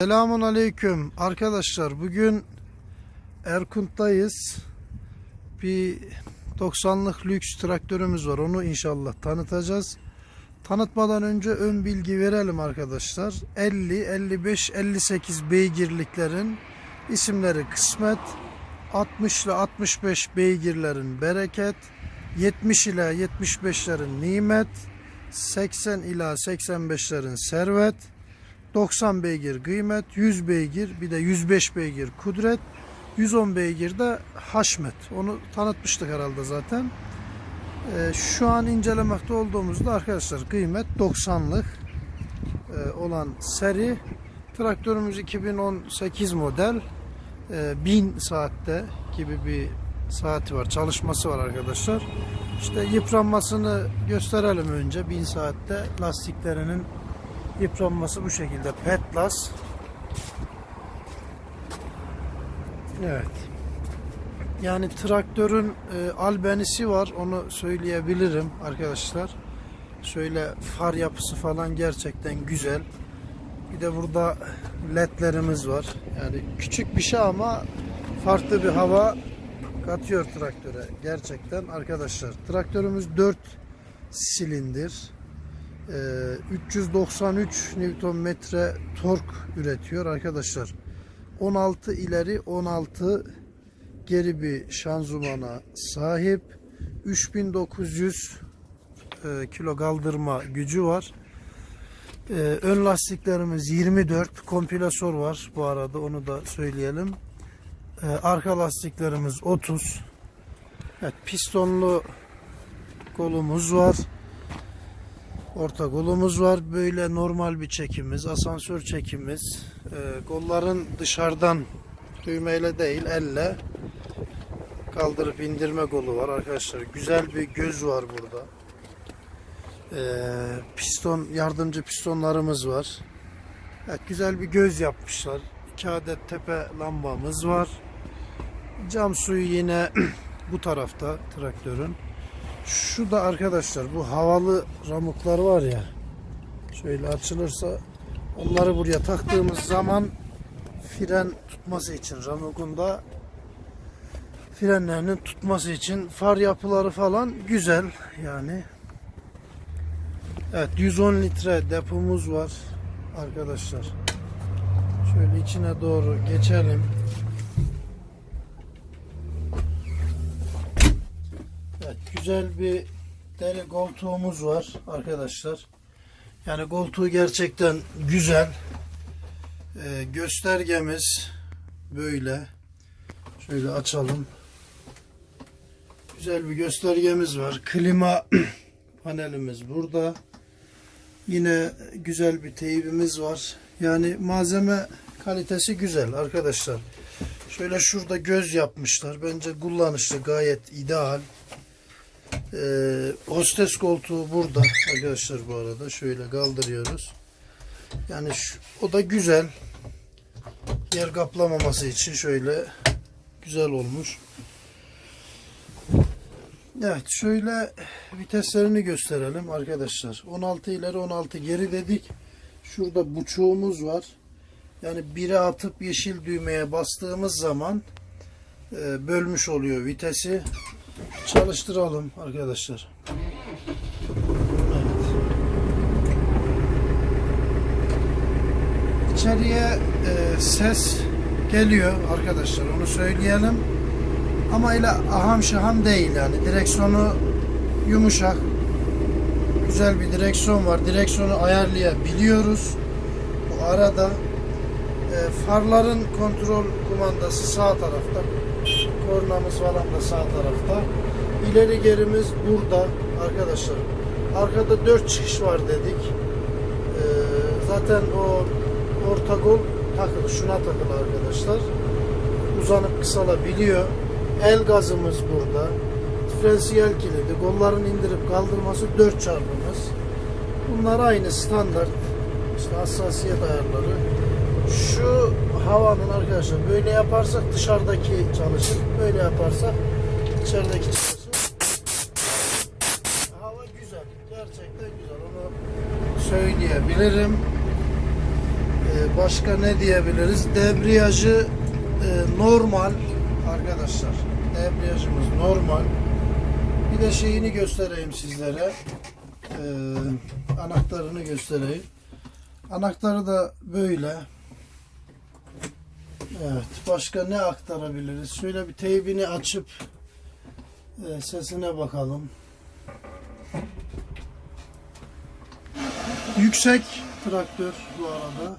Selamun Aleyküm. Arkadaşlar bugün Erkunt'tayız. Bir 90'lık lüks traktörümüz var. Onu inşallah tanıtacağız. Tanıtmadan önce ön bilgi verelim arkadaşlar. 50 55 58 beygirliklerin isimleri kısmet. 60 ile 65 beygirlerin bereket. 70 ile 75'lerin nimet. 80 ila 85'lerin servet 90 beygir kıymet, 100 beygir, bir de 105 beygir kudret, 110 beygir de haşmet. Onu tanıtmıştık herhalde zaten. Ee, şu an incelemekte olduğumuzda arkadaşlar kıymet 90'lık e, olan seri. Traktörümüz 2018 model. E, 1000 saatte gibi bir saati var, çalışması var arkadaşlar. İşte yıpranmasını gösterelim önce. 1000 saatte lastiklerinin yıpranması bu şekilde. Petlas. Evet. Yani traktörün e, albenisi var onu söyleyebilirim arkadaşlar. Şöyle far yapısı falan gerçekten güzel. Bir de burada ledlerimiz var. Yani küçük bir şey ama farklı bir hava katıyor traktöre gerçekten arkadaşlar. Traktörümüz 4 silindir 393 Nm tork üretiyor arkadaşlar. 16 ileri 16 geri bir şanzımana sahip. 3900 e, kilo kaldırma gücü var. Ee, ön lastiklerimiz 24 kompresör var bu arada onu da söyleyelim. Ee, arka lastiklerimiz 30. Evet, pistonlu kolumuz var. Orta kolumuz var. Böyle normal bir çekimiz. Asansör çekimiz. Ee, kolların dışarıdan düğmeyle değil elle kaldırıp indirme kolu var arkadaşlar. Güzel bir göz var burada. Ee, piston yardımcı pistonlarımız var. Evet, güzel bir göz yapmışlar. İki adet tepe lambamız var. Cam suyu yine bu tarafta traktörün. Şu da arkadaşlar bu havalı ramuklar var ya. Şöyle açılırsa onları buraya taktığımız zaman fren tutması için ramukun da frenlerinin tutması için far yapıları falan güzel yani. Evet 110 litre depomuz var arkadaşlar. Şöyle içine doğru geçelim. Evet, güzel bir deri koltuğumuz var arkadaşlar. Yani koltuğu gerçekten güzel. Ee, göstergemiz böyle. Şöyle açalım. Güzel bir göstergemiz var. Klima panelimiz burada. Yine güzel bir teybimiz var. Yani malzeme kalitesi güzel arkadaşlar. Şöyle şurada göz yapmışlar. Bence kullanışlı gayet ideal. Ee, hostes koltuğu burada arkadaşlar bu arada. Şöyle kaldırıyoruz. Yani şu, o da güzel. Yer kaplamaması için şöyle güzel olmuş. Evet şöyle viteslerini gösterelim arkadaşlar. 16 ileri 16 geri dedik. Şurada buçuğumuz var. Yani biri atıp yeşil düğmeye bastığımız zaman e, bölmüş oluyor vitesi. Çalıştıralım arkadaşlar. Evet. İçeriye e, ses geliyor arkadaşlar onu söyleyelim. Ama ile aham şaham değil yani. Direksiyonu yumuşak. Güzel bir direksiyon var. Direksiyonu ayarlayabiliyoruz. Bu arada e, farların kontrol kumandası sağ tarafta. Kornamız falan da sağ tarafta. İleri gerimiz burada arkadaşlar. Arkada dört çıkış var dedik. E, zaten o orta kol takılı. Şuna takılı arkadaşlar. Uzanıp kısalabiliyor. El gazımız burada. Diferansiyel kilidi. Kolların indirip kaldırması 4 çarpımız. Bunlar aynı standart. İşte hassasiyet ayarları. Şu havanın arkadaşlar böyle yaparsak dışarıdaki çalışır. Böyle yaparsak içerideki çalışır. Hava güzel. Gerçekten güzel. Onu söyleyebilirim. Ee, başka ne diyebiliriz? Debriyajı e, normal arkadaşlar. Debriyajımız normal. Bir de şeyini göstereyim sizlere. E, anahtarını göstereyim. Anahtarı da böyle. Evet. Başka ne aktarabiliriz? Şöyle bir teybini açıp e, sesine bakalım. Yüksek traktör bu arada.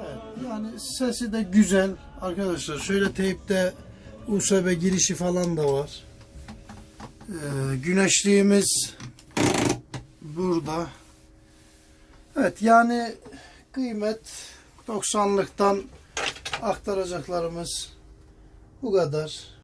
Evet, yani sesi de güzel arkadaşlar. Şöyle teypte USB girişi falan da var. Ee, güneşliğimiz burada. Evet yani kıymet 90'lıktan aktaracaklarımız bu kadar.